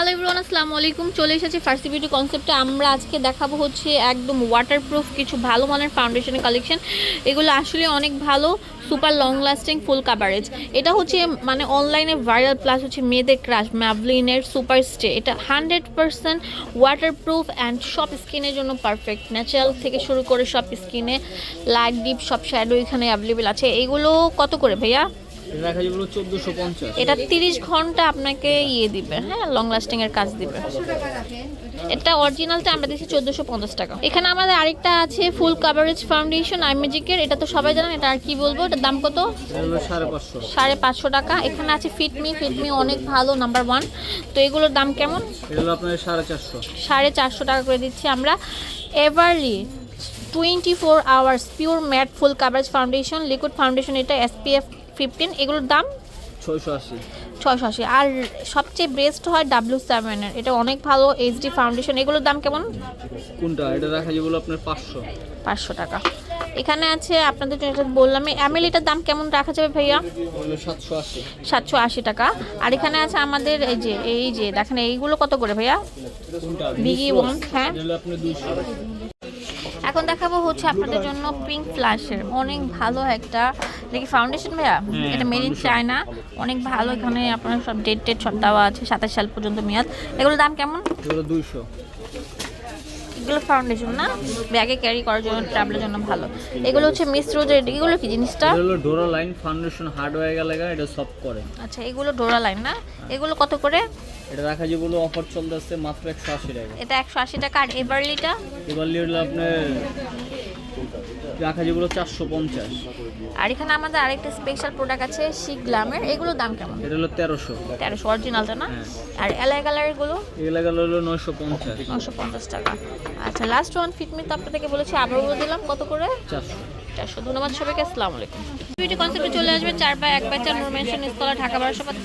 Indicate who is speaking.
Speaker 1: Hello everyone, আসসালামু আলাইকুম। চলে এসেছি ফার্সি বিউটি কনসেপ্টে আমরা আজকে দেখাবো হচ্ছে একদম ওয়াটারপ্রুফ কিছু ভালো মানের ফাউন্ডেশনের কালেকশন এগুলো আসলে অনেক ভালো super long lasting full coverage এটা হচ্ছে মানে অনলাইনে ভাইরাল প্লাস হচ্ছে মেয়েদের ক্রাশ ম্যাভলিনের সুপার স্টে এটা হান্ড্রেড পারসেন্ট ওয়াটারপ্রুফ অ্যান্ড সব স্কিনের জন্য পারফেক্ট ন্যাচারাল থেকে শুরু করে সব স্কিনে লাইট ডিপ সব শ্যাডো এখানে অ্যাভেলেবেল আছে। এগুলো কত করে ভাইয়া?
Speaker 2: এটা দেখা যাবে চোদ্দোশো পঞ্চাশ।
Speaker 1: এটা তিরিশ ঘণ্টা আপনাকে ইয়ে দিবে হ্যাঁ লং লাস্টিং এর কাজ দিবে। এটা অরিজিনালটা আমরা দিচ্ছি চোদ্দোশো পঞ্চাশ টাকা। এখানে আমাদের আরেকটা আছে ফুল কাভারেজ ফাউন্ডেশন আই ম্যাজিকের এটা তো সবাই জানেন এটা আর কি বলব এটার দাম কত?
Speaker 2: এটা হলো সাড়ে পাঁচশো।
Speaker 1: সাড়ে পাঁচশো টাকা। এখানে আছে ফিটমি ফিটমি অনেক ভালো নাম্বার ওয়ান তো এগুলোর দাম কেমন?
Speaker 2: সাড়ে
Speaker 1: সাড়ে চারশো টাকা করে দিচ্ছি আমরা। Everly twenty four hours pure matte full coverage foundation liquid foundation এটা এসপিএফ ফিফটিন এগুলোর দাম?
Speaker 2: ছয়শো আশি।
Speaker 1: ছয়শো আশি। আর সবচেয়ে বেস্ট হয় ডাব্লিউ সেভেনের এটা অনেক ভালো এইচডি ফাউন্ডেশন এগুলোর দাম কেমন?
Speaker 2: কোনটা? এটা দেখা যাবে আপনার পাঁচশো।
Speaker 1: পাঁচশো টাকা। এখানে আছে আপনাদের জন্য এটা বললাম এটার দাম কেমন রাখা যাবে ভাইয়া?
Speaker 2: সাতশো আশি।
Speaker 1: সাতশো আশি টাকা। আর এখানে আছে আমাদের এই যে এই যে দেখেন এইগুলো কত করে ভাইয়া? বিগি ওয়ান হ্যাঁ
Speaker 2: এটা হলো আপনার দুইশো
Speaker 1: এখন দেখাবো হচ্ছে আপনাদের জন্য পিঙ্ক ফ্ল্যাশের অনেক ভালো একটা দেখি ফাউন্ডেশন ভাইয়া?
Speaker 2: হ্যাঁ,
Speaker 1: এটা মেড ইন চায়না অনেক ভালো এখানে আপনার সব ডেট টেট সব দেওয়া আছে সাতাশ সাল পর্যন্ত মেয়াদ। এগুলোর দাম কেমন?
Speaker 2: এগুলো দুইশো।
Speaker 1: এগুলো ফাউন্ডেশন না ব্যাগে ক্যারি করার জন্য ট্রাভেলের জন্য ভালো। এগুলো হচ্ছে মিশ্র যে এগুলো কি জিনিসটা?
Speaker 2: এগুলো ডোরা লাইন ফাউন্ডেশন হার্ড হয়ে গেলে এটা সব করে।
Speaker 1: আচ্ছা এগুলো ডোরা লাইন না? এগুলো কত করে?
Speaker 2: এটা রাখা যে বলো অফার চলতেছে মাত্র একশো আশি টাকা।
Speaker 1: এটা একশো আশি টাকা আর এভারলিটা
Speaker 2: এবার হলো আপনার রাখা যাবে হলো চারশো পঞ্চাশ।
Speaker 1: আর এখানে আমাদের আরেকটা স্পেশাল প্রোডাক্ট আছে শিগ্লামের এগুলোর দাম কেমন?
Speaker 2: এটা হলো তেরোশো।
Speaker 1: তেরোশো অরিজিনালটা না?
Speaker 2: হ্যাঁ।
Speaker 1: আর এলাই
Speaker 2: এগুলো? গেল হলো নয়শো পঞ্চাশ।
Speaker 1: নশো পঞ্চাশ টাকা। আচ্ছা লাস্ট ওয়ান ফিটমি তো আপনাদেরকে বলেছি আবার বলে দিলাম। কত করে?
Speaker 2: চারশো।
Speaker 1: চারশো। ধন্যবাদ সবাইকে আসসালামু আলাইকুম। বিউটি কনসেপ্টে চলে আসবে চার বাই এক বাই চার নোর মেনশন স্কলার ঢাকা বারোশো পাঁচ